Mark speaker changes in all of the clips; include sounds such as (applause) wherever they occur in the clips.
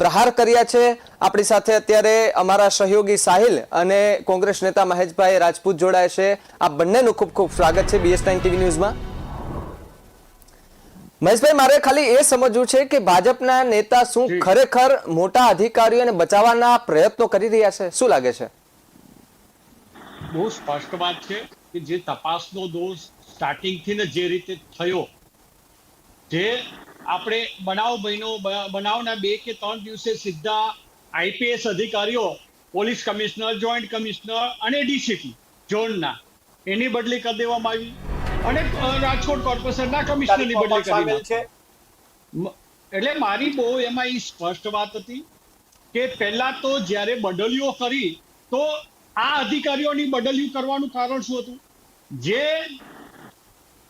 Speaker 1: પ્રહાર કર્યા છે. આપણી સાથે અત્યારે અમારા સહયોગી સાહિલ અને કોંગ્રેસ નેતા મહેશભાઈ રાજપૂત જોડાય છે. આ બંનેનું ખૂબ ખૂબ સ્વાગત છે બીએસ નાઇન ટીવી ન્યૂઝમાં. મહેશભાઈ મારે ખાલી એ સમજવું છે કે ભાજપના નેતા શું ખરેખર મોટા અધિકારીઓને બચાવવાના પ્રયત્નો કરી રહ્યા છે? શું લાગે છે?
Speaker 2: બહુ સ્પષ્ટ વાત છે કે જે તપાસનો દોષ સ્ટાર્ટિંગથી ને જે રીતે થયો જે આપણે બનાવ બન્યો બનાવના બે કે ત્રણ દિવસે સીધા આઈપીએસ અધિકારીઓ પોલીસ કમિશનર જોઈન્ટ કમિશનર અને ડીસીપી ઝોનના એની બદલી કરી દેવામાં આવી. અને રાજકોટ કોર્પોરેશનના કમિશનરની બદલી કરી
Speaker 3: છે
Speaker 2: એટલે મારી બહુ એમાં એ સ્પષ્ટ વાત હતી કે પહેલા તો જ્યારે બદલીઓ કરી તો આ અધિકારીઓની બદલીઓ કરવાનું કારણ શું હતું? જે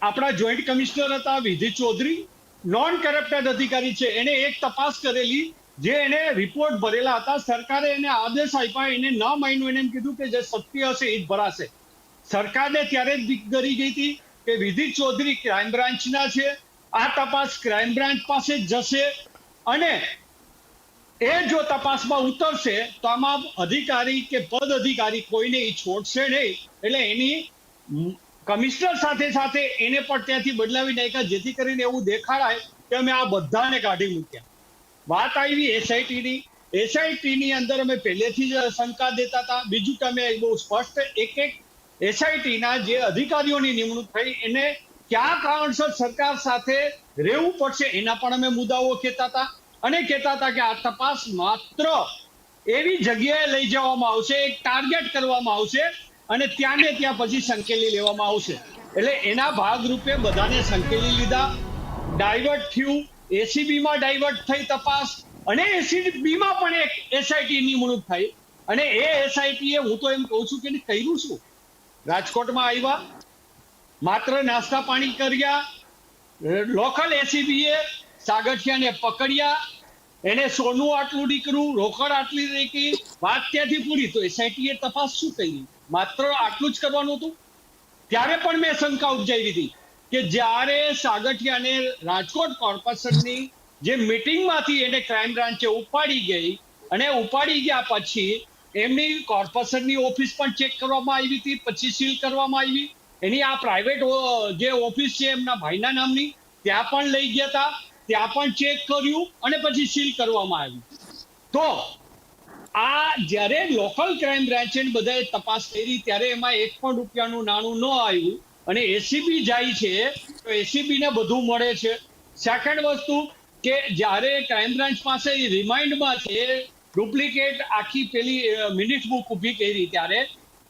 Speaker 2: આપણા જોઈન્ટ કમિશનર હતા વિધિ ચૌધરી નોન કરપ્ટેડ અધિકારી છે. એને એક તપાસ કરેલી, જે એને રિપોર્ટ ભરેલા હતા. સરકારે એને આદેશ આપ્યા. એને ન માન્યું. એને એમ કીધું કે જે સત્ય હશે એ જ ભરાશે. સરકારને ત્યારે જ કરી ગઈ હતી કે વિધિ ચૌધરી ક્રાઇમ બ્રાન્ચના છે. આ તપાસ ક્રાઇમ બ્રાન્ચ પાસે જશે. અને એ જો તપાસમાં ઉતરશે, તો આમાં અધિકારી કે પદ અધિકારી કોઈને એ છોડશે નહીં. એટલે એની કમિશનર સાથે સાથે એને પણ ત્યાંથી બદલાવી નાખ્યા. જેથી કરીને એવું દેખાડાય કે અમે આ બધાને કાઢી મૂક્યા. વાત આવી એસઆઈટીની એસઆઈટીની અંદર અમે પહેલેથી જ શંકા દેતા હતા. બીજું કે અમે બહુ સ્પષ્ટ એક એક એસઆઈટીના જે અધિકારીઓની નિમણૂક થઈ, એને કયા કારણસર સરકાર સાથે રહેવું પડશે એના પણ અમે મુદ્દાઓ કહેતા હતા. અને કહેતા હતા કે આ તપાસ માત્ર એવી જગ્યાએ લઈ જવામાં આવશે, એક ટાર્ગેટ કરવામાં આવશે અને ત્યાં ને ત્યાં પછી સંકેલી લેવામાં આવશે. એટલે એના ભાગરૂપે બધાને સંકેલી લીધા. ડાયવર્ટ થયું. એસીબી માં ડાયવર્ટ થઈ તપાસ. અને એસીબી માં પણ એક એસઆઈટી નિમણૂક થઈ. અને એ એસઆઈટી એ હું તો એમ કહું છું કે કર્યું શું? રાજકોટમાં આવ્યા. માત્ર નાસ્તા પાણી કર્યા. લોકલ એસીબીએ સાગઠિયાને પકડ્યા. એને સોનું આટલું નીકળ્યું રોકડ આટલી નીકળી વાત ત્યાંથી પૂરી. તો એસઆઈટી એ તપાસ શું કરી? માત્ર આટલું જ કરવાનું હતું? ત્યારે પણ મેં શંકા ઉપજાવી હતી કે જ્યારે સાગઠિયાને રાજકોટ કોર્પોરેશનની જે મિટિંગમાંથી એને ક્રાઇમ બ્રાન્ચે ઉપાડી ગઈ અને ઉપાડી ગયા પછી એમની કોર્પોરેશનની ઓફિસ પણ ચેક કરવામાં આવી હતી, પછી સીલ કરવામાં આવી. એની આ પ્રાઇવેટ જે ઓફિસ છે એમના ભાઈના નામની, ત્યાં પણ લઈ ગયા હતા, ત્યાં પણ ચેક કર્યું અને પછી સીલ કરવામાં આવ્યું તો આ જ્યારે લોકલ ક્રાઇમ બ્રાન્ચે બધાએ તપાસ કરી, ત્યારે એમાં એક પણ રૂપિયાનું નાણું ન આવ્યું અને એસીબી જાય છે, તો એસીબીને બધું મળે છે. સેકન્ડ વસ્તુ કે જ્યારે ક્રાઇમ બ્રાન્ચ પાસે રિમાઇન્ડમાં છે ડુપ્લિકેટ આખી પેલી મિનિટ બુક ઊભી કરી ત્યારે,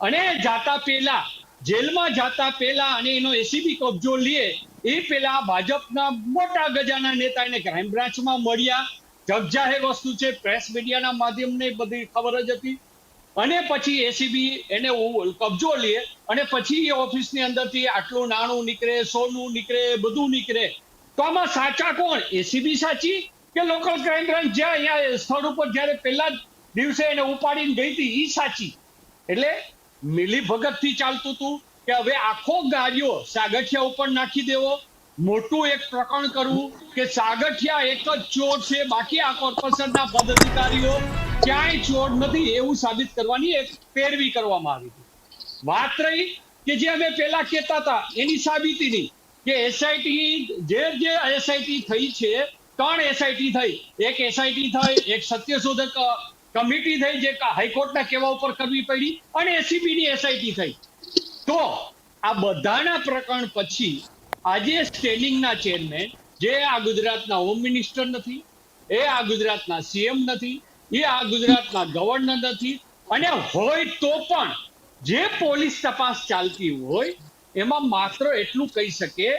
Speaker 2: અને જાતા પહેલા, જેલમાં જાતા પહેલા અને એનો એસીબી કબજો લે, એ પેલા ભાજપના મોટા ગજાના નેતા એને ક્રાઇમ બ્રાન્ચમાં મળ્યા જગજાહેર વસ્તુ છે પ્રેસ મીડિયાના માધ્યમને બધી ખબર જ હતી. અને પછી એસીબી એને કબજો લે અને પછી એ ઓફિસની અંદરથી આટલું નાણું નીકળે, સોનું નીકળે, બધું નીકળે. તો આમાં સાચા કોણ? એસીબી સાચી કે લોકલ ક્રાઇમ બ્રાન્ચ જ્યાં અહીંયા સ્થળ ઉપર જ્યારે પહેલા જ દિવસે એને ઉપાડીને ગઈ હતી, ઈ સાચી? એટલે મિલી ભગતથી ચાલતું હતું કે હવે આખો ગાડીઓ સાગઠિયા ઉપર નાખી દેવો મોટું એક પ્રકરણ કરવું કે સાગઠિયા એક જ ચોર છે, બાકી આ કોર્પોરેશનના પદાધિકારીઓ ક્યાંય ચોર નથી એવું સાબિત કરવાની એક પેરવી કરવામાં આવી હતી. વાત રહી કે જે અમે પહેલા કહેતા હતા, એની સાબિતીની કે એસઆઈટી જે જે એસઆઈટી થઈ છે, ત્રણ એસઆઈટી થઈ. એક એસઆઈટી થઈ, એક સત્યશોધક કમિટી થઈ જે હાઈકોર્ટના કહેવા ઉપર કરવી પડી અને એસીબી ની એસઆઈટી થઈ. તો આ બધાના પ્રકરણ પછી આજે સ્ટેન્ડિંગના ચેરમેન જે આ ગુજરાતના હોમ મિનિસ્ટર નથી, એ આ ગુજરાતના સીએમ નથી, એ આ ગુજરાતના ગવર્નર નથી, અને હોય તો પણ જે પોલીસ તપાસ ચાલતી હોય, એમાં માત્ર એટલું કહી શકે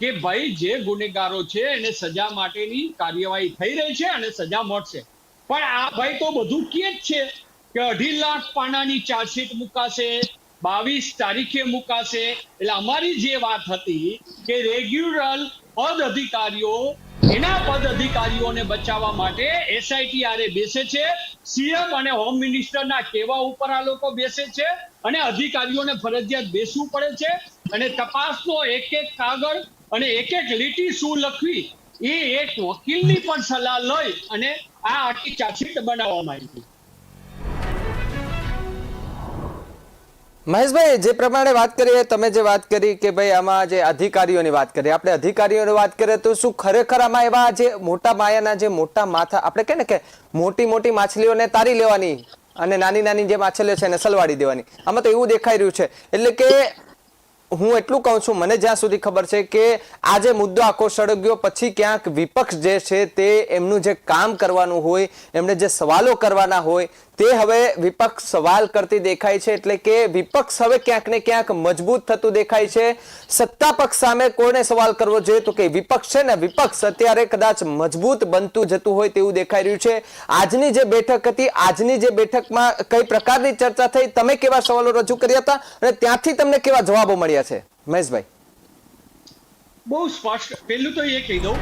Speaker 2: કે ભાઈ જે ગુનેગારો છે એને સજા માટેની કાર્યવાહી થઈ રહી છે અને સજા મળશે. પણ આ ભાઈ તો બધું કે જ છે કે અઢી લાખ પાનાની ચાર્જશીટ મુકાશે બાવીસ તારીખે મુકાશે. એટલે અમારી જે વાત હતી કે રેગ્યુલર પદ અધિકારીઓ, એના પદ અધિકારીઓને બચાવવા માટે એસઆઈટી આરે બેસે છે. સીએમ અને હોમ મિનિસ્ટરના કેવા ઉપર આ લોકો બેસે છે અને અધિકારીઓને ફરજિયાત બેસવું પડે છે. અને તપાસનો એક એક કાગળ અને એક એક લીટી શું લખવી એ એક વકીલની પણ સલાહ લઈ અને આ આખી ચાર્જશીટ બનાવવામાં આવી. હતી
Speaker 1: મહેશભાઈ, જે પ્રમાણે વાત કરીએ, તમે જે વાત કરી કે ભાઈ આમાં જે અધિકારીઓની વાત કરીએ આપણે અધિકારીઓની વાત કરીએ તો શું ખરેખર આમાં એવા જે મોટા માયાના જે મોટા માથા, આપણે કહે ને કે મોટી મોટી માછલીઓને તારી લેવાની અને નાની નાની જે માછલીઓ છે એને સલવાડી દેવાની. આમાં તો એવું દેખાઈ રહ્યું છે. એટલે કે હું એટલું કહું છું, મને જ્યાં સુધી ખબર છે કે આ જે મુદ્દો આખો સળગ્યો, પછી ક્યાંક વિપક્ષ જે છે તે એમનું જે કામ કરવાનું હોય, એમને જે સવાલો કરવાના હોય તે હવે વિપક્ષ સવાલ કરતી દેખાય છે એટલે કે વિપક્ષ હવે ક્યાંક ને ક્યાંક મજબૂત થતું દેખાય છે. સત્તા પક્ષ સામે કોને સવાલ કરવો જોઈએ? તો કે વિપક્ષ છે ને, વિપક્ષ અત્યારે કદાચ મજબૂત બનતું જતું હોય તેવું દેખાઈ રહ્યું છે. આજની જે બેઠક હતી, આજની જે બેઠકમાં કઈ પ્રકારની ચર્ચા થઈ? તમે કેવા સવાલો રજૂ કર્યા હતા અને ત્યાંથી તમને કેવા જવાબો મળ્યા છે? મહેશભાઈ.
Speaker 2: બહુ સ્પષ્ટ. પેલું તો એ કહી દઉં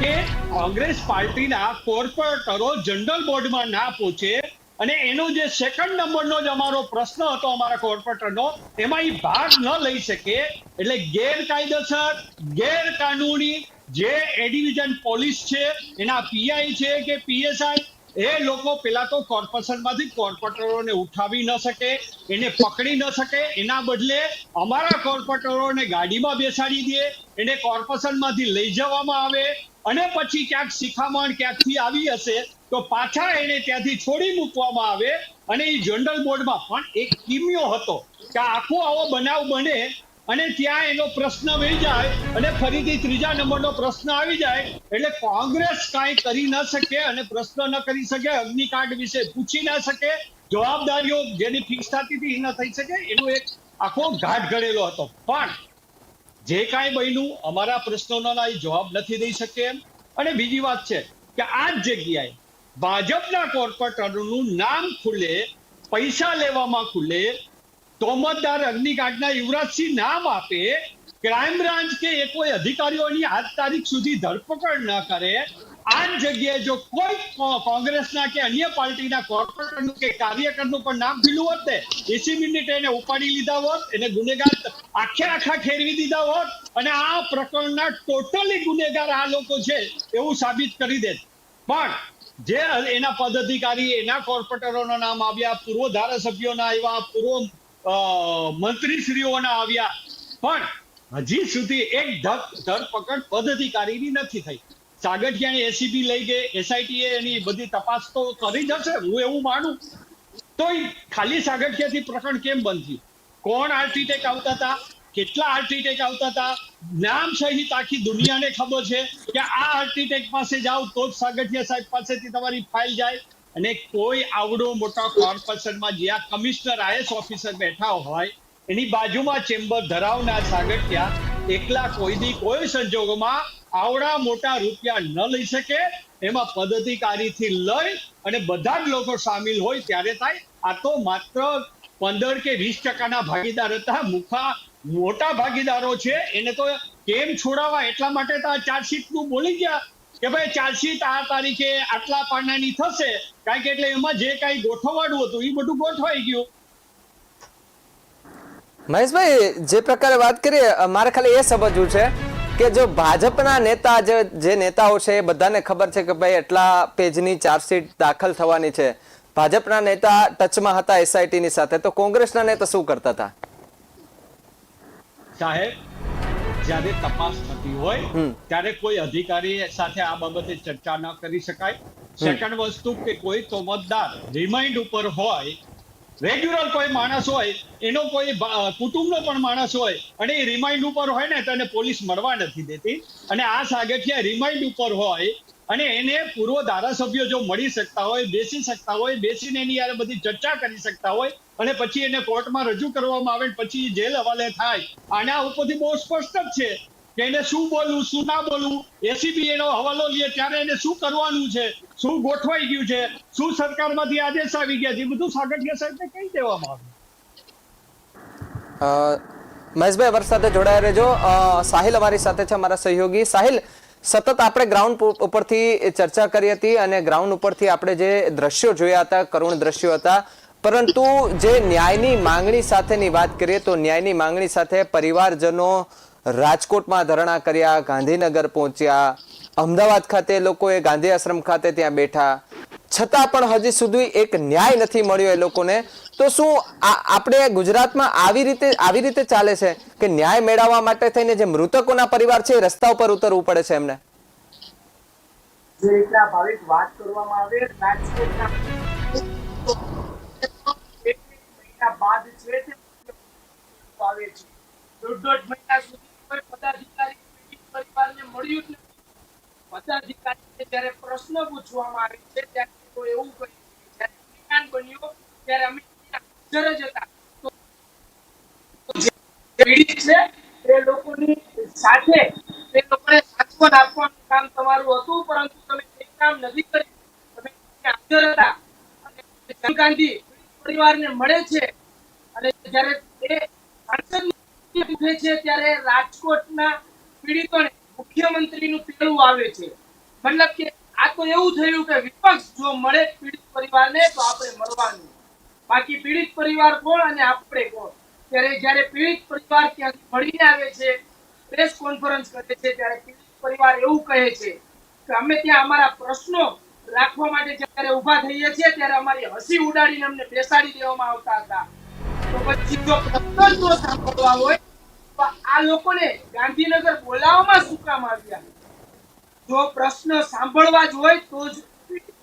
Speaker 2: કે કોંગ્રેસ પાર્ટીના કોર્પોરેટરો જનરલ બોર્ડમાં ના પહોંચે અને એનો જે સેકન્ડ નંબરનો જ અમારો પ્રશ્ન હતો અમારા કોર્પોરેટરનો એમાં એ ભાગ ન લઈ શકે, એટલે ગેરકાયદેસર, ગેરકાનૂની જે એ ડિવિઝન પોલીસ છે, એના પીઆઈ છે કે પીએસઆઈ, એ લોકો પેલા તો કોર્પોરેશનમાંથી કોર્પોરેટરોને ઉઠાવી ન શકે, એને પકડી ન શકે, એના બદલે અમારા કોર્પોરેટરોને ગાડીમાં બેસાડી દે, એને કોર્પોરેશનમાંથી લઈ જવામાં આવે અને પછી ક્યાંક શિખામણ ક્યાંકથી આવી હશે, તો પાછા એને ત્યાંથી છોડી મૂકવામાં આવે અને એ જનરલ બોર્ડમાં પણ એક કિમિયો હતો કે આખો આવો બનાવ બને અને ત્યાં એનો પ્રશ્ન વહી જાય અને ફરીથી ત્રીજા નંબરનો પ્રશ્ન આવી જાય, એટલે કોંગ્રેસ કાંઈ કરી ન શકે અને પ્રશ્ન ન કરી શકે, અગ્નિકાંડ વિશે પૂછી ન શકે, જવાબદારીઓ જેની ફિક્સ થતી હતી ન થઈ શકે, એનો એક આખો ઘાટ ઘડેલો હતો. પણ જે કાંઈ બન્યું, અમારા પ્રશ્નોના એ જવાબ નથી દઈ શકે અને બીજી વાત છે કે આ જ જગ્યાએ ભાજપના કોર્પોરેટરનું નામ ખુલે, પૈસા લેવામાં ખુલે તોમતદાર અગ્નિકાંડના યુવરાજસિંહ નામ આપે, ક્રાઇમ બ્રાન્ચ કે એ કોઈ અધિકારીઓની આજ તારીખ સુધી ધરપકડ ન કરે આ જગ્યાએ જો કોઈ કોંગ્રેસના કે અન્ય પાર્ટીના કોર્પોરેટરનું કે કાર્યકરનું પણ નામ ખુલ્લું હોત ને એસી મિનિટે ઉપાડી લીધા હોત, એને ગુનેગાર આખે આખા ખેરવી દીધા હોત, અને આ પ્રકરણના ટોટલી ગુનેગાર આ લોકો છે એવું સાબિત કરી દેત. પણ જે એના પદાધિકારી, એના કોર્પોરેટરોના નામ આવ્યા, પૂર્વ ધારાસભ્યોના આવ્યા, પૂર્વ મંત્રીશ્રીઓના આવ્યા. પણ હજી સુધી એક ધરપકડ પદાધિકારીની નથી થઈ. સાગઠિયાની એસીબી લઈ ગઈ એસઆઈટી એની બધી તપાસ તો કરી જ હશે હું એવું માનું. તોય ખાલી સાગઠિયાથી પ્રકરણ કેમ થયું? કોણ આર્ટિટેક આવતા હતા? કેટલા આર્ટિટેક આવતા હતા? નામ સહિત આખી દુનિયાને ખબર છે કે આ આર્ટિટેક પાસે જાઓ તો જ સાગઠિયા સાહેબ પાસેથી તમારી ફાઇલ જાય અને કોઈ આવડો મોટા કોર્પોરેશનમાં જ્યાં કમિશનર આઈએસ ઓફિસર બેઠા હોય, એની બાજુમાં ચેમ્બર ધરાવનાર સાગઠિયા એકલા કોઈની કોઈ સંજોગોમાં આવડા મોટા રૂપિયા ન લઈ શકે, એમાં પદાધિકારીથી લઈ અને બધા જ લોકો સામેલ હોય ત્યારે થાય. આ તો માત્ર પંદર કે વીસ ટકાના ભાગીદાર હતા, મુખા મોટા ભાગીદારો છે. એને તો કેમ છોડાવવા? એટલા માટે તો આ ચાર્જશીટનું બોલી ગયા કે ભાઈ ચાર્જશીટ આ તારીખે આટલા પાનાની થશે. કારણ કે એટલે એમાં જે કાંઈ ગોઠવવાનું હતું એ બધું ગોઠવાઈ ગયું.
Speaker 1: મહેશભાઈ, જે પ્રકારે વાત કરીએ મારે ખાલી એ સમજવું છે કે જો ભાજપના નેતા જે જે નેતાઓ છે એ બધાને ખબર છે કે ભાઈ એટલા પેજની ચાર્જશીટ દાખલ થવાની છે. ભાજપના નેતા ટચમાં હતા એસઆઈટી ની સાથે. તો કોંગ્રેસના નેતા શું કરતા હતા?
Speaker 2: સાહેબ જ્યારે તપાસ થતી હોય. ત્યારે કોઈ અધિકારી સાથે આ બાબતે ચર્ચા ન કરી શકાય. સેકન્ડ વસ્તુ કે કોઈ તોમતદાર રિમાઇન્ડ ઉપર હોય રેગ્યુલર કોઈ માણસ હોય, એનો કોઈ કુટુંબનો પણ માણસ હોય, અને એ રિમાઇન્ડ ઉપર હોય ને, તો એને પોલીસ મળવા નથી દેતી. અને આ સાગઠિયા રિમાઇન્ડ ઉપર હોય, અને એને પૂર્વ ધારાસભ્યો જો મળી શકતા હોય, બેસી શકતા હોય, બેસીને એની યાર બધી ચર્ચા કરી શકતા હોય, અને પછી એને કોર્ટમાં રજૂ કરવામાં આવે પછી જેલ હવાલે થાય, આના ઉપરથી બહુ સ્પષ્ટ જ છે કે એને શું બોલવું, શું ના બોલવું એસીબી એનો હવાલો લે, ત્યારે એને શું કરવાનું છે, શું ગોઠવાઈ ગયું છે, શું સરકારમાંથી આદેશ આવી ગયા છે બધું સાગઠિયા સાહેબને કહી દેવામાં આવ્યું
Speaker 1: મહેશભાઈ, અમારી સાથે જોડાયા રહેજો. સાહિલ અમારી સાથે છે, અમારા સહયોગી. સાહિલ, સતત આપણે ગ્રાઉન્ડ ઉપરથી ચર્ચા કરી હતી અને ગ્રાઉન્ડ ઉપરથી આપણે જે દ્રશ્યો જોયા હતા, કરુણ દ્રશ્યો હતા, પરંતુ જે ન્યાયની માંગણી સાથેની વાત કરીએ, તો ન્યાયની માંગણી સાથે પરિવારજનો રાજકોટમાં ધરણા કર્યા, ગાંધીનગર પહોંચ્યા. અમદાવાદ ખાતે લોકોએ ગાંધી આશ્રમ ખાતે ત્યાં બેઠા. છતાં પણ હજી સુધી એક ન્યાય નથી મળ્યો એ લોકોને. તો શું આપણે ગુજરાતમાં આવી રીતે આવી રીતે ચાલે છે કે ન્યાય મેળવવા માટે થઈને જે મૃતકોના પરિવાર છે એ રસ્તા ઉપર ઉતરવું પડે છે એમને?
Speaker 3: ભાવિક વાત કરવામાં આવે નથી જ્યારે પ્રશ્ન પૂછવામાં આવે છે, ત્યારે તો એવું કહ્યું બન્યો, ત્યારે અમે હાજર જ હતા. તો છે તે લોકોની સાથે તે લોકોને સાંત્વન આપવાનું કામ તમારું હતું, પરંતુ તમે તે કામ નથી કર્યું. તમે હાજર હતા. અને ગાંધી પરિવારને મળે છે. અને જ્યારે તે સાંસદ ઉઠે છે, ત્યારે રાજકોટના પીડિતોને મુખ્યમંત્રીનું પેલું આવે છે. મતલબ કે આ તો એવું થયું કે વિપક્ષ જો મળે પીડિત પરિવારને તો આપણે મળવાનું. બાકી પીડિત પરિવાર કોણ અને આપણે કોણ? ત્યારે જ્યારે પીડિત પરિવાર ત્યાંથી મળીને આવે છે, પ્રેસ કોન્ફરન્સ કરે છે, ત્યારે પીડિત પરિવાર એવું કહે છે કે અમે ત્યાં અમારા પ્રશ્નો રાખવા માટે જ્યારે ઊભા થઈએ છીએ, ત્યારે અમારી હસી ઉડાડીને અમને બેસાડી દેવામાં આવતા હતા. તો પછી જો પ્રશ્ન સાંભળવા હોય, તો આ લોકોને ગાંધીનગર બોલાવવામાં શું કામ આવ્યા? જો પ્રશ્ન સાંભળવા જ હોય તો જ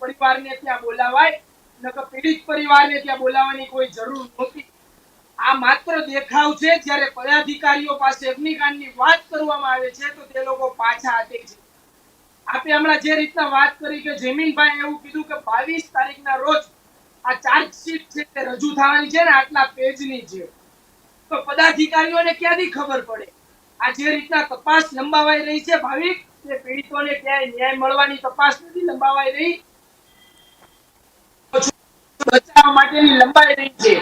Speaker 3: પરિવારને ત્યાં બોલાવાય. નકર પીડિત પરિવારને ત્યાં બોલાવવાની કોઈ જરૂર નહોતી. આ માત્ર દેખાવ છે. જ્યારે પદાધિકારીઓ પાસે અગ્નિકાંડની વાત કરવામાં આવે છે, તો તે લોકો પાછા હટે છે. આપણે હમણાં જે રીતના વાત કરી કે જમીનભાઈ એવું કીધું કે બાવીસ તારીખના રોજ આ ચાર્જશીટ છે તે રજૂ થવાની છે ને આટલા પેજની છે તો પદાધિકારીઓને ક્યાંથી ખબર પડે? આ જે રીતના તપાસ લંબાવાઈ રહી છે ભાવિક તે પીડિતોને ક્યાંય ન્યાય મળવાની તપાસ નથી, લંબાવાઈ રહી. બચાવવા માટેની લંબાઈ રહી છે.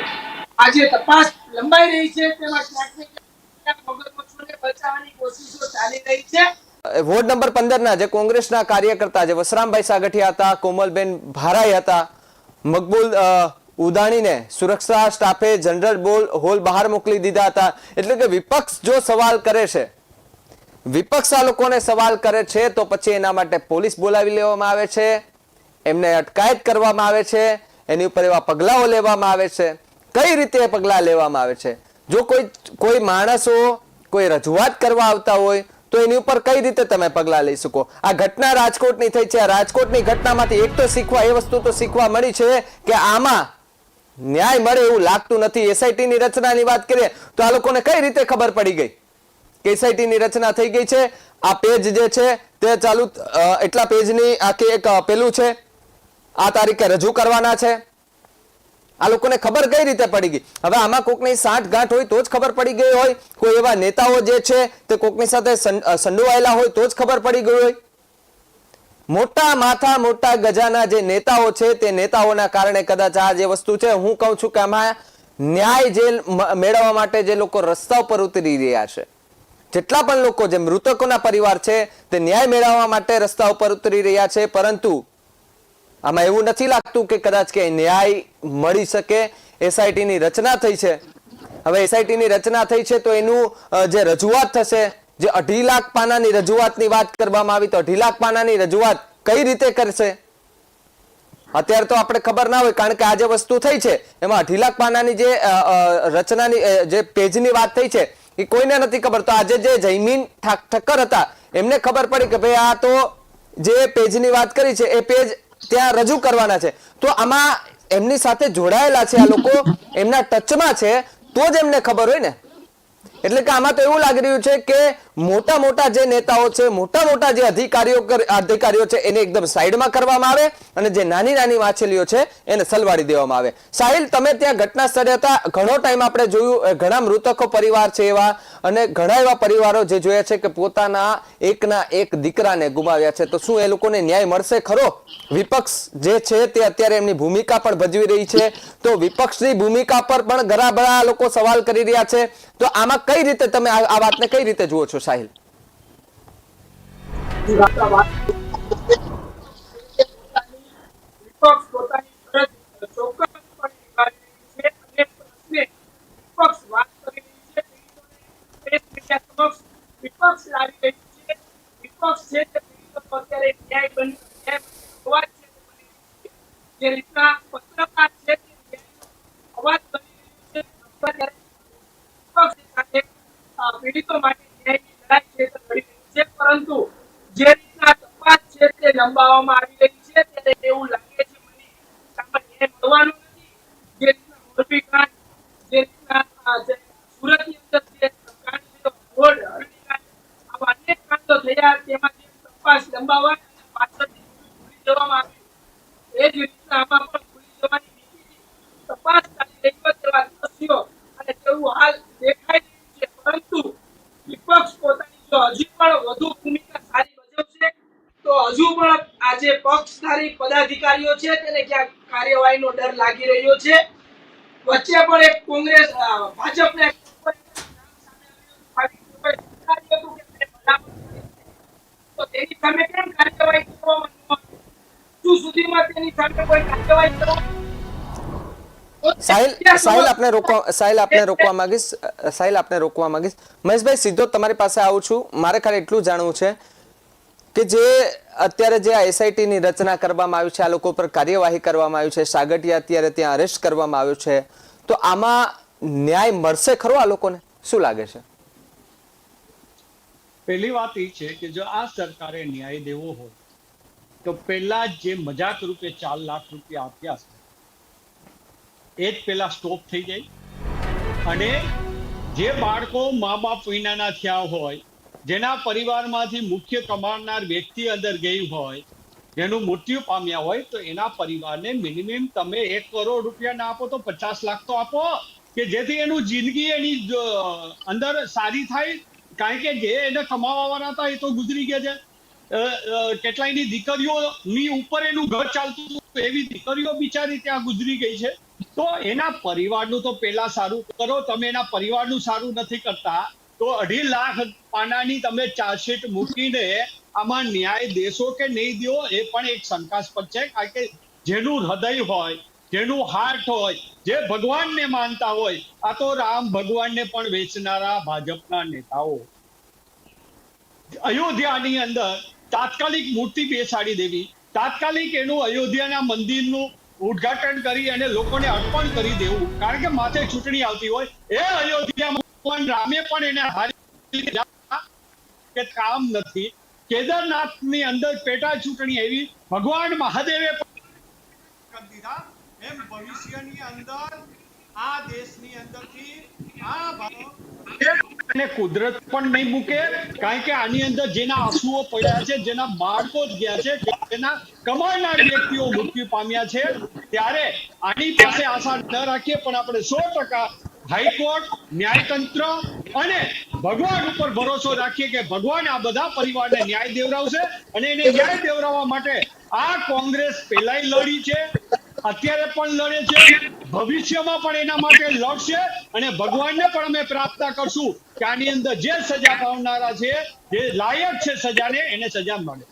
Speaker 3: આજે તપાસ લંબાઈ રહી છે, તેમાં ક્યાંક ને
Speaker 1: વોર્ડ નંબર પંદર ના જે કોંગ્રેસના કાર્યકર્તા જે વસરામભાઈ સાગઠિયા હતા, કોમલબેન ભારાઈ હતા, મકબૂલ ઉદાણીને સુરક્ષા સ્ટાફે જનરલ બોલ હોલ બહાર મોકલી દીધા હતા. એટલે કે વિપક્ષ જો સવાલ કરે છે વિપક્ષ આ લોકોને સવાલ કરે છે, તો પછી એના માટે પોલીસ બોલાવી લેવામાં આવે છે, એમને અટકાયત કરવામાં આવે છે, એની ઉપર એવા પગલાઓ લેવામાં આવે છે. કઈ રીતે પગલાં લેવામાં આવે છે? જો કોઈ કોઈ માણસો કોઈ રજૂઆત કરવા આવતા હોય, તો એની ઉપર કઈ રીતે તમે પગલાં લઈ શકો? આ ઘટના રાજકોટની થઈ છે. આ રાજકોટની ઘટનામાંથી એક તો શીખવા, એ વસ્તુ તો શીખવા મળી છે કે આમાં ન્યાય મળે એવું લાગતું નથી. એસઆઈટીની રચનાની વાત કરીએ, તો આ લોકોને કઈ રીતે ખબર પડી ગઈ? કે ની રચના થઈ ગઈ છે. આ પેજ જે છે તે ચાલુ એટલા પેજની આખી એક પેલું છે. આ તારીખે રજૂ કરવાના છે. આ લોકોને ખબર કઈ રીતે પડી ગઈ? હવે આમાં કોકની સાઠ ગાંઠ હોય તો જ ખબર પડી ગઈ હોય. કોઈ એવા નેતાઓ જે છે તે કોકની સાથે સંડોવાયેલા હોય તો જ ખબર પડી ગઈ હોય. મોટા માથા, મોટા ગજાના જે નેતાઓ છે તે નેતાઓના કારણે કદાચ આ જે વસ્તુ છે, હું કહું છું કે આમાં ન્યાય જે મેળવવા માટે જે લોકો રસ્તા ઉપર ઉતરી રહ્યા છે. જેટલા પણ લોકો જે મૃતકોના પરિવાર છે, તે ન્યાય મેળવવા માટે રસ્તા ઉપર ઉતરી રહ્યા છે, પરંતુ આમાં એવું નથી લાગતું કે કદાચ કે ન્યાય મળી શકે. એસઆઈટીની રચના થઈ છે. હવે એસઆઈટીની રચના થઈ છે તો એનું જે રજૂઆત થશે, જે અઢી લાખ પાનાની રજૂઆતની વાત કરવામાં આવી તો અઢી લાખ પાનાની રજૂઆત કઈ રીતે કરશે? અત્યારે તો આપણે ખબર ના હોય, કારણ કે આ જે વસ્તુ થઈ છે, એમાં અઢી લાખ પાનાની જે રચનાની જે પેજની વાત થઈ છે એ કોઈને નથી ખબર. તો આજે જે જયમીન ઠક્કર હતા, એમને ખબર પડી કે ભાઈ આ તો જે પેજની વાત કરી છે, એ પેજ ત્યાં રજૂ કરવાના છે. તો આમાં એમની સાથે જોડાયેલા છે આ લોકો, એમના ટચમાં છે, તો જ એમને ખબર હોય ને. એટલે કે આમાં તો એવું લાગી રહ્યું છે કે મોટા મોટા જે નેતાઓ છે, મોટા મોટા જે અધિકારીઓ અધિકારીઓ છે, એને એકદમ સાઈડમાં કરવામાં આવે અને જે નાની નાની વાછેલીઓ છે, એને સલવાડી દેવામાં આવે. સાહિલ, તમે ત્યાં ઘટના સ્થળે હતા. ઘણો ટાઈમ આપણે જોયું ઘણા મૃતકો પરિવાર છે એવા અને ઘણા એવા પરિવારો જે જોયા છે કે પોતાના એકના એક દીકરાને ગુમાવ્યા છે. તો શું એ લોકોને ન્યાય મળશે ખરો? વિપક્ષ જે છે તે અત્યારે એમની ભૂમિકા પણ ભજવી રહી છે. તો વિપક્ષની ભૂમિકા પર પણ ઘણા બધા લોકો સવાલ કરી રહ્યા છે. તો આમાં કઈ રીતે તમે આ વાતને કઈ રીતે જુઓ છો, સાહિલ?
Speaker 3: કરી જ. રીતના પત્રકાર છે અવાજ છે. પીડિતો માટે ન્યાયની લડાઈ છે તે લડી રહી છે, પરંતુ જે રીતના તપાસ છે તે લંબાવવામાં આવી રહી છે, ત્યારે એવું લાગે છે મને સામે ન્યાય મળવાનો નથી. જે રીતના મોરબી કાંડ જે રીતના સુરતની અંદર જે કાંડ થયો કાંડ આવા અનેક કાંડો થયા, તેમાં જે તપાસ લંબાવવા પાછળથી ભૂલી જવામાં આવી. એ જ રીતના આમાં પણ ભૂલી જવાની નીતિ તપાસ ચાલી રહી હોય તેવા દ્રશ્યો અને તેવું હાલ દેખાય વિપક્ષ પોતાની જો હજી પણ વધુ ભૂમિકા સારી ભજવશે, તો હજુ પણ આ પક્ષધારી પદાધિકારીઓ છે તેને ક્યાંક કાર્યવાહીનો ડર લાગી રહ્યો છે વચ્ચે પણ એક કોંગ્રેસ ભાજપને. તો તેની સામે કેમ કાર્યવાહી કરવામાં શું સુધીમાં તેની સામે કોઈ કાર્યવાહી કરવામાં
Speaker 1: સાહિલ (laughs) સાહિલ આપને રોકવા સાહિલ આપને રોકવા માંગીશ સાહિલ આપને રોકવા માંગીશ. મહેશભાઈ સીધો તમારી પાસે આવું છું. મારે ખાલી એટલું જાણવું છે કે જે અત્યારે જે આ એસઆઈટી ની રચના કરવામાં આવી છે આ લોકો પર કાર્યવાહી કરવામાં આવી છે સાગટિયા અત્યારે ત્યાં અરેસ્ટ કરવામાં આવ્યો છે તો આમાં ન્યાય મળશે ખરો આ લોકોને? શું લાગે છે?
Speaker 2: પહેલી વાત એ છે કે જો આ સરકારે ન્યાય દેવો હોય તો પહેલા જે મજાક રૂપે ચાર લાખ રૂપિયા આપ્યા છે એ જ પહેલા સ્ટોપ થઈ જાય. અને જે બાળકો મા બાપ વિનાના થયા હોય, જેના પરિવારમાંથી મુખ્ય કમાનાર વ્યક્તિ અંદર ગઈ હોય, જેનું મૃત્યુ પામ્યા હોય, તો એના પરિવારને મિનિમમ તમે એક કરોડ રૂપિયા ના આપો તો પચાસ લાખ તો આપો. કે જેથી એનું જિંદગી એની અંદર સારી થાય. કારણ કે જે એને કમાવાના હતા એ તો ગુજરી ગયા છે. કેટલાયની દીકરીઓની ઉપર એનું ઘર ચાલતું હતું, એવી દીકરીઓ બિચારી ત્યાં ગુજરી ગઈ છે. તો એના પરિવારનું તો પેલા સારું કરો, તમે એના પરિવારનું સારું નથી કરતા, તો અઢી લાખ પાનાની તમે ચાર્જશીટ મૂકીને આમાં ન્યાય દેશો કે નહીં દો એ પણ એક શંકાસ્પદ છે, કારણ કે જેનું હૃદય હોય, જેનું હાર્ટ હોય, જે ભગવાનને માનતા હોય, આ તો રામ ભગવાનને પણ વેચનારા ભાજપના નેતાઓ. અયોધ્યાની અંદર તાત્કાલિક મૂર્તિ બેસાડી દેવી, તાત્કાલિક એનું અયોધ્યાના મંદિરનું ઉદ્ઘાટન કરી અને લોકોને અર્પણ કરી દેવું. કારણ કે માથે ચૂંટણી આવતી હોય, એ અયોધ્યામાં રામે પણ એને હારી કે કામ નથી. કેદારનાથની અંદર પેટા ચૂંટણી આવી. ભગવાન મહાદેવે કરી દીધા. એમ ભવિષ્યની અંદર, આ દેશની અંદરથી આ ભાગ અને કુદરત પણ નહીં મૂકે, કારણ કે આની અંદર જેના આંસુઓ પડ્યા છે, જેના બાળકો જ ગયા છે, જેના કમાનાર વ્યક્તિઓ મૃત્યુ પામ્યા છે, ત્યારે આની પાસે આશા ન રાખીએ, પણ આપણે સો ટકા હાઈકોર્ટ, ન્યાયતંત્ર અને ભગવાન ઉપર ભરોસો રાખીએ કે ભગવાન આ બધા પરિવારને ન્યાય દેવડાવશે અને એને ન્યાય દેવડાવવા માટે આ કોંગ્રેસ પહેલાય લડી છે અત્યારે પણ લડે છે. ભવિષ્યમાં પણ એના માટે લડશે અને ભગવાનને પણ અમે પ્રાપ્ત કરશું કે આની અંદર જે સજા પામનારા છે, જે લાયક છે સજાને એને સજા મળે.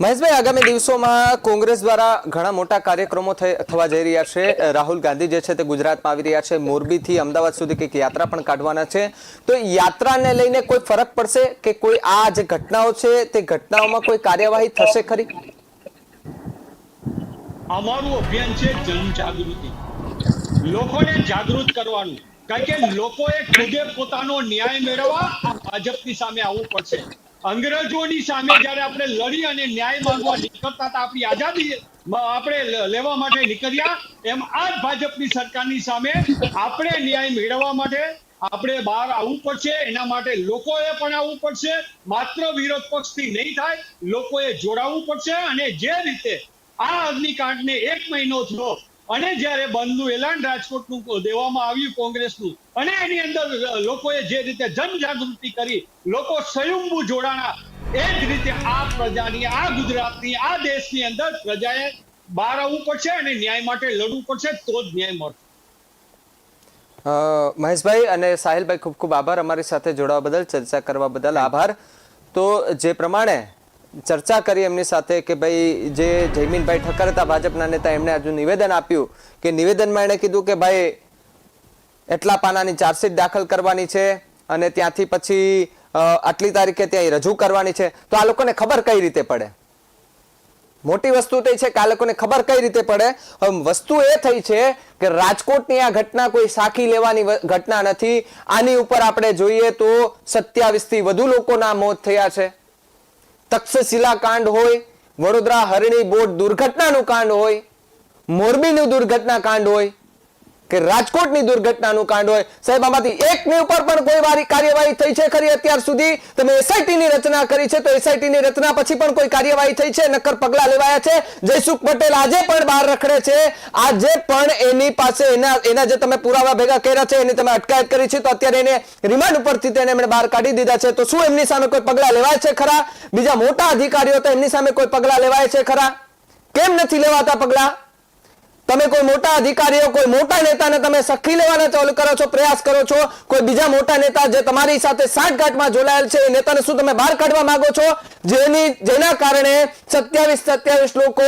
Speaker 1: મહેશભાઈ, આગામી દિવસોમાં કોંગ્રેસ દ્વારા ઘણા મોટા કાર્યક્રમો થવા જઈ રહ્યા છે. રાહુલ ગાંધી જે છે તે ગુજરાતમાં આવી રહ્યા છે. મોરબીથી અમદાવાદ સુધી કંઈક યાત્રા પણ કાઢવાના છે. તો યાત્રાને લઈને કોઈ ફરક પડશે કે કોઈ આ જે ઘટનાઓ છે તે ઘટનાઓમાં કોઈ કાર્યવાહી થશે ખરી?
Speaker 2: અમારું અભિયાન છે જનજાગૃતિ લોકોને જાગૃત કરવાનું. કારણ કે લોકોએ ખુદે પોતાનો ન્યાય મેળવવા ભાજપની સામે આવવું પડશે. અંગ્રેજોની સામે જ્યારે આપણે લડી અને ન્યાય માંગવા નીકળતા હતા, આપણી આઝાદી આપણે લેવા માટે નીકળ્યા, એમ આ ભાજપની સરકારની સામે આપણે ન્યાય મેળવવા માટે આપણે બહાર આવવું પડશે. એના માટે લોકોએ પણ આવવું પડશે. માત્ર વિરોધ પક્ષથી નહીં થાય, લોકોએ જોડાવવું પડશે અને જે રીતે આ અગ્નિકાંડને એક મહિનો થયો અને જ્યારે બંધનું એલાન રાજકોટનું દેવામાં આવ્યું કોંગ્રેસનું, અને એની અંદર લોકોએ જે રીતે જનજાગૃતિ કરી, લોકો સ્વયંભૂ જોડાણા, એ જ રીતે આ પ્રજાની, આ ગુજરાતની, આ દેશની અંદર પ્રજાએ બહાર આવવું પડશે અને ન્યાય માટે લડવું પડશે, તો જ ન્યાય મળશે.
Speaker 1: મહેશભાઈ અને સાહિલભાઈ, ખૂબ ખૂબ આભાર અમારી સાથે જોડાવા બદલ, ચર્ચા કરવા બદલ આભાર. તો જે પ્રમાણે ચર્ચા કરી એમની સાથે કે ભાઈ જે જયમીનભાઈ ઠક્કર હતા ભાજપના નેતા, એમણે હજુ નિવેદન આપ્યું કે નિવેદનમાં એણે કીધું કે ભાઈ, એટલા પાનાની ચાર્જશીટ દાખલ કરવાની છે અને ત્યાંથી પછી આટલી તારીખે ત્યાં રજૂ કરવાની છે. તો આ લોકોને ખબર કઈ રીતે પડે? મોટી વસ્તુ તો છે કે આ લોકોને ખબર કઈ રીતે પડે? વસ્તુ એ થઈ છે કે રાજકોટની આ ઘટના કોઈ સાખી લેવાની ઘટના નથી. આની ઉપર આપણે જોઈએ તો સત્યાવીસથી વધુ લોકોના મોત થયા છે. તક્ષશિલા કાંડ હોય વડોદરા હરણી બોટ દુર્ઘટનાનું કાંડ હોય મોરબીનું દુર્ઘટના કાંડ હોય કે રાજકોટની દુર્ઘટનાનું કાંડ હોય, સાહેબ, આમાંથી એકની ઉપર પણ કોઈ વારી કાર્યવાહી થઈ છે ખરી અત્યાર સુધી? તમે એસઆઈટી ની રચના કરી છે, તો એસઆઈટીની રચના પછી પણ કોઈ કાર્યવાહી થઈ છે? નક્કર પગલાં લેવાયા છે? જયસુખ પટેલ આજે પણ બહાર રખડે છે. આજે પણ એની પાસે એના એના જે તમે પુરાવા ભેગા કર્યા છે, એની તમે અટકાયત કરી છે, તો અત્યારે એને રિમાન્ડ ઉપરથી તેને એમણે બહાર કાઢી દીધા છે. તો શું એમની સામે કોઈ પગલા લેવાય છે ખરા? બીજા મોટા અધિકારીઓ તો એમની સામે કોઈ પગલાં લેવાય છે ખરા? કેમ નથી લેવાતા પગલા? તમે કોઈ મોટા અધિકારીઓ, કોઈ મોટા નેતાને તમે સખી લેવાના ચાલુ કરો છો, પ્રયાસ કરો છો, કોઈ બીજા મોટા નેતા જે તમારી સાથે સાંઠગાંઠમાં જોડાયેલ છે, એ નેતાને શું તમે બહાર કાઢવા માંગો છો? જેની, જેના કારણે સત્યાવીસ સત્યાવીસ લોકો,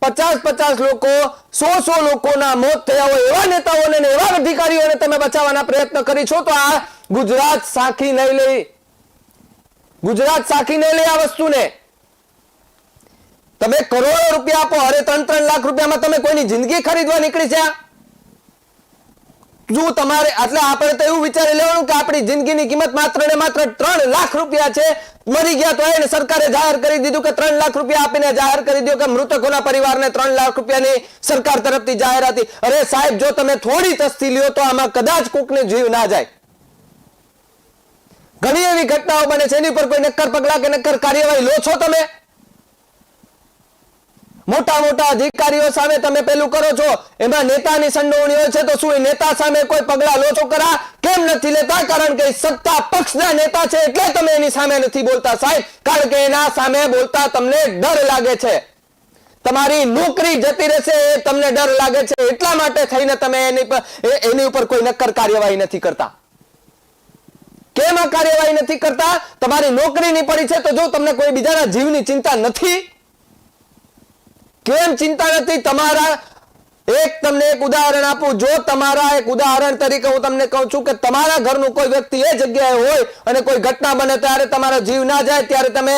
Speaker 1: પચાસ પચાસ લોકો, સો સો લોકોના મોત થયા હોય એવા નેતાઓને એવા અધિકારીઓને તમે બચાવવાના પ્રયત્ન કરી છો? તો આ ગુજરાત સાખી નહીં લઈ, ગુજરાત સાખી નહીં લઈ આ વસ્તુને. તમે કરોડો રૂપિયા આપો, અરે ત્રણ ત્રણ લાખ રૂપિયામાં તમે કોઈની જિંદગી ખરીદવા નીકળી છે? જો તમારે, એટલે આપણે તો એવું વિચારી લેવાનું કે આપણી જિંદગીની કિંમત માત્ર ને માત્ર ત્રણ લાખ રૂપિયા છે. મરી ગયા તો એને સરકારે જાહેર કરી દીધું કે ત્રણ લાખ રૂપિયા આપીને જાહેર કરી દો કે મૃતકોના પરિવારને ત્રણ લાખ રૂપિયાની સરકાર તરફથી જાહેરાતી અરે સાહેબ, જો તમે થોડી તસ્તી લ્યો તો આમાં કદાચ કોકને જીવ ના જાય. ઘણી એવી ઘટનાઓ બને છે, એની ઉપર કોઈ નક્કર પગલા કે નક્કર કાર્યવાહી લો છો તમે? મોટા મોટા અધિકારીઓ સામે તમે પેલું કરો છો. એમાં નેતાની સંડોવણી હોય છે તો શું એ નેતા સામે કોઈ પગલા લો છો કરા કેમ નથી લેતા? કારણ કે સત્તા પક્ષના નેતા છે એટલે તમે એની સામે નથી બોલતા સાહેબ. કારણ કે એના સામે બોલતા તમને ડર લાગે છે. તમારી નોકરી જતી રહેશે એ તમને ડર લાગે છે. એટલા માટે થઈને તમે એની એની ઉપર કોઈ નક્કર કાર્યવાહી નથી કરતા. કેમ આ કાર્યવાહી નથી કરતા? તમારી નોકરી ની પડી છે તો જો તમને કોઈ બીજાના જીવની ચિંતા નથી કેમ ચિંતા નથી? તમારા એક તમને એક ઉદાહરણ આપું. જો તમારા એક ઉદાહરણ તરીકે હું તમને કહું છું કે તમારા ઘરનું કોઈ વ્યક્તિ એ જગ્યાએ હોય અને કોઈ ઘટના બને ત્યારે તમારો જીવ ના જાય, ત્યારે તમે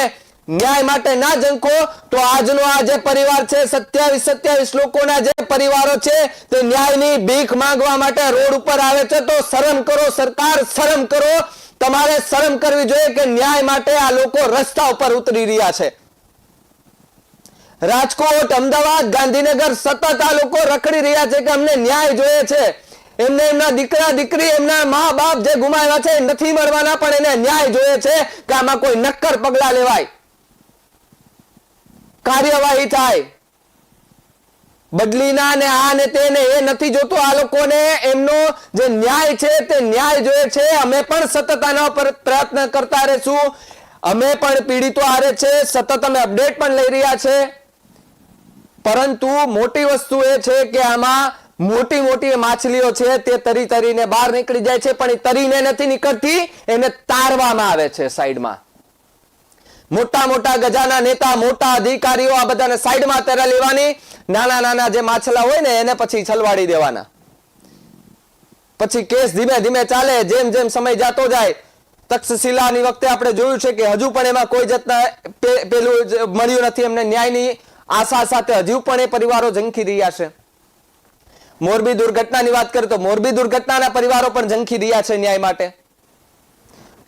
Speaker 1: ન્યાય માટે ના જંખો તો આજનો આ જે પરિવાર છે, સત્યાવીસ સત્યાવીસ લોકોના જે પરિવારો છે, તે ન્યાયની ભીખ માંગવા માટે રોડ ઉપર આવે છે. તો શરમ કરો, સરકાર શરમ કરો. તમારે શરમ કરવી જોઈએ કે ન્યાય માટે આ લોકો રસ્તા ઉપર ઉતરી રહ્યા છે. રાજકોટ, અમદાવાદ, ગાંધીનગર સતત આ લોકો રખડી રહ્યા છે કે અમને ન્યાય જોઈએ છે. એમને એમના દીકરા, દીકરી, એમના મા બાપ જે ગુમાવ્યા છે નથી મળવાના, પણ એને ન્યાય જોઈએ છે કે આમાં કોઈ નક્કર પગલા લેવાય. કાર્યવાહી થાય. બદલીના ને આ ને તે ને એ નથી જોતો. આ લોકોને એમનો જે ન્યાય છે તે ન્યાય જોઈએ છે. અમે પણ સતત આના પર પ્રયત્ન કરતા રહેશું. અમે પણ પીડિતો આરે છે. સતત અમે અપડેટ પણ લઈ રહ્યા છે. પરંતુ મોટી વસ્તુ એ છે કે આમાં મોટી મોટી માછલીઓ છે, તે તરી તરીને બહાર નીકળી જાય છે, પણ એ તરીને નથી નીકળતી, એને તારવામાં આવે છે સાઈડમાં. મોટા મોટા ગજાના નેતા, મોટા અધિકારીઓ આ બધાને સાઈડમાં તરા લેવાની, નાના નાના જે માછલા હોય ને, એને પછી છલવાડી દેવાના. પછી કેસ ધીમે ધીમે ચાલે, જેમ જેમ સમય જાતો જાય, તક્ષશિલાની વખતે આપણે જોયું છે કે હજુ પણ એમાં કોઈ જાતના પેલું મળ્યું નથી, એમને ન્યાયની આશા સાથે હજુ પણ એ પરિવારો ઝંખી રહ્યા છે. મોરબી દુર્ઘટનાની વાત કરીએ તો મોરબી દુર્ઘટનાના પરિવારો પણ ઝંખી રહ્યા છે ન્યાય માટે.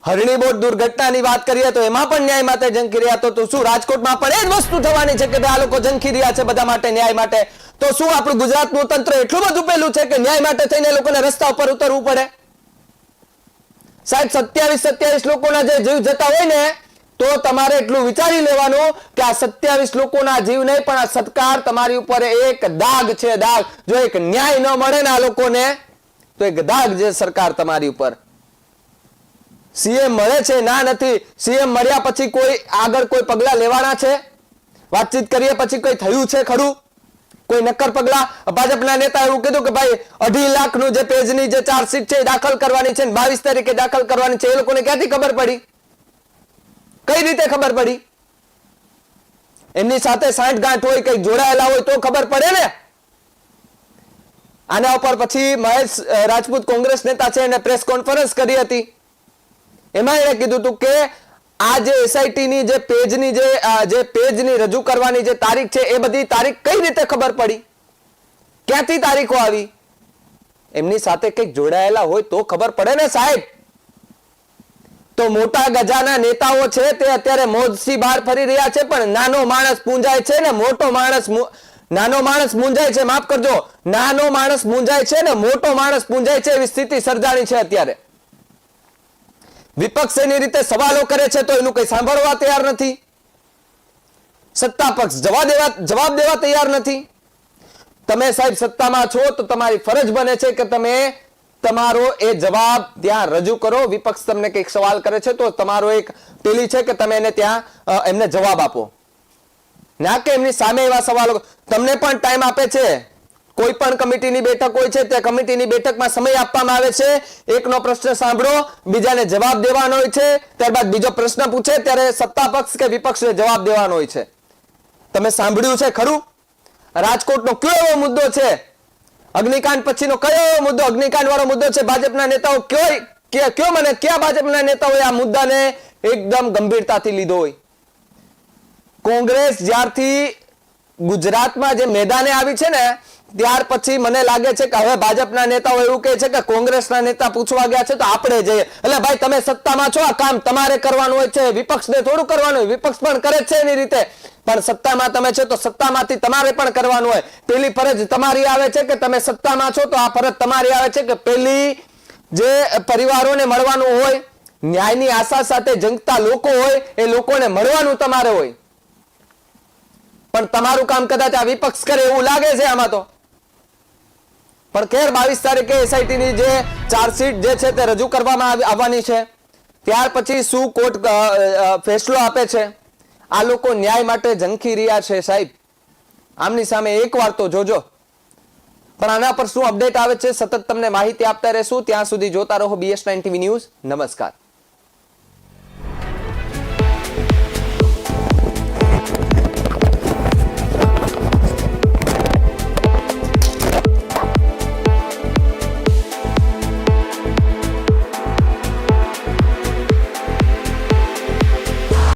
Speaker 1: હરણી દુર્ઘટનાની વાત કરીએ તો એમાં પણ ન્યાય માટે ઝંખી રહ્યા તો શું રાજકોટમાં પણ એ જ વસ્તુ થવાની છે કે આ લોકો ઝંખી રહ્યા છે બધા માટે ન્યાય માટે. તો શું આપણું ગુજરાતનું તંત્ર એટલું બધું પેલું છે કે ન્યાય માટે થઈને લોકોને રસ્તા ઉપર ઉતરવું પડે? સાહેબ, સત્યાવીસ સત્યાવીસ લોકોના જે જીવ જતા હોય ને તો તમારે એટલું વિચારી લેવાનું કે આ સત્યાવીસ લોકોના જીવ નહીં, પણ આ સત્કાર તમારી ઉપર એક દાગ છે, દાગ. જો એક ન્યાય ન મળે ને આ લોકોને, તો એક દાગ છે સરકાર તમારી ઉપર. સીએમ મળે છે, ના નથી. સીએમ મળ્યા પછી કોઈ આગળ કોઈ પગલા લેવાના છે? વાતચીત કરીએ પછી કોઈ થયું છે ખરું? કોઈ નક્કર પગલા? ભાજપના નેતા એવું કીધું કે ભાઈ, અઢી લાખનું જે પેજની જે ચાર્જશીટ છે દાખલ કરવાની છે બાવીસ તારીખે દાખલ કરવાની છે, એ લોકોને ક્યાંથી ખબર પડી? કઈ રીતે ખબર પડી? એમની સાથે સાઠ ગાંઠ હોય કઈ જોડાયેલા હોય તો ખબર પડે ને? આના ઉપર પછી મહેશ રાજપૂત કોંગ્રેસ નેતા છે, એને પ્રેસ કોન્ફરન્સ કરી હતી. એમાં એણે કીધું હતું કે આ જે એસઆઈટી ની જે પેજની જે જે પેજની રજૂ કરવાની જે તારીખ છે, એ બધી તારીખ કઈ રીતે ખબર પડી? ક્યાંથી તારીખો આવી? એમની સાથે કંઈક જોડાયેલા હોય તો ખબર પડે ને સાહેબ? તો મોટા ગજાના નેતાઓ છે તે અત્યારે મોજથી બહાર ફરી રહ્યા છે, પણ નાનો માણસ પૂંજાય છે ને મોટો માણસ નાનો માણસ મૂંઝાય છે, માફ કરજો, નાનો માણસ મૂંઝાય છે ને મોટો માણસ પૂંજાય છે એવી સ્થિતિ સર્જાણી છે અત્યારે. વિપક્ષ એની રીતે સવાલો કરે છે તો એનું કઈ સાંભળવા તૈયાર નથી. સત્તા પક્ષ જવાબ દેવા જવાબ દેવા તૈયાર નથી. તમે સાહેબ સત્તામાં છો તો તમારી ફરજ બને છે કે તમે તમારો એ જવાબ ત્યાં રજૂ કરો. વિપક્ષ તમને કંઈક સવાલ કરે છે તો તમારો એક પેલી છે કે તમે એને ત્યાં એમને જવાબ આપો. ના કે એમની સામે એવા સવાલો તમને પણ ટાઈમ આપે છે. કોઈ પણ કમિટીની બેઠક હોય છે તે કમિટીની બેઠકમાં સમય આપવામાં આવે છે. એકનો પ્રશ્ન સાંભળો, બીજાને જવાબ દેવાનો હોય છે. ત્યારબાદ બીજો પ્રશ્ન પૂછે, ત્યારે સત્તા પક્ષ કે વિપક્ષને જવાબ દેવાનો હોય છે. તમે સાંભળ્યું છે ખરું? રાજકોટનો કયો એવો મુદ્દો છે? અગ્નિકાંડ પછીનો કયો મુદ્દો? અગ્નિકાંડ વાળો મુદ્દો છે ભાજપના નેતાઓ કયો કયો મને કયા ભાજપના નેતાઓએ આ મુદ્દાને એકદમ ગંભીરતાથી લીધો હોય? કોંગ્રેસ જ્યારથી ગુજરાતમાં જે મેદાને આવી છે ને ત્યાર પછી મને લાગે છે કે હવે ભાજપના નેતાઓ એવું કહે છે કે કોંગ્રેસના નેતા પૂછવા ગયા છે તો આપણે જઈએ એટલે ભાઈ, તમે સત્તામાં છો, આ કામ તમારે કરવાનું હોય છે, વિપક્ષને થોડું કરવાનું હોય, વિપક્ષ પણ કરે છે એની રીતે. પણ સત્તામાં તમે છો તો સત્તામાંથી તમારે પણ કરવાનું હોય. પેલી ફરજ તમારી આવે છે કે તમે સત્તામાં છો તો આ ફરજ તમારી આવે છે કે પેલી જે પરિવારોને મળવાનું હોય, ન્યાયની આશા સાથે જંગતા લોકો હોય, એ લોકોને મળવાનું તમારે હોય. પણ તમારું કામ કદાચ આ વિપક્ષ કરે એવું લાગે છે આમાં તો. પણ ખેર બાવીસ તારીખે એસઆઈટી ની જે ચાર્જશીટ જે છે તે રજૂ કરવામાં આવી- આવવાની છે. ત્યાર પછી શું કોર્ટ ફેસલો આપે છે? આ લોકો ન્યાય માટે ઝંખી રહ્યા છે સાહેબ. આમની સામે એકવાર તો જોજો. પણ આના પર શું અપડેટ આવે છે, સતત તમને માહિતી આપતા રહેશું. ત્યાં સુધી જોતા રહો બીએસ નાઇન ટીવી ન્યૂઝ. નમસ્કાર.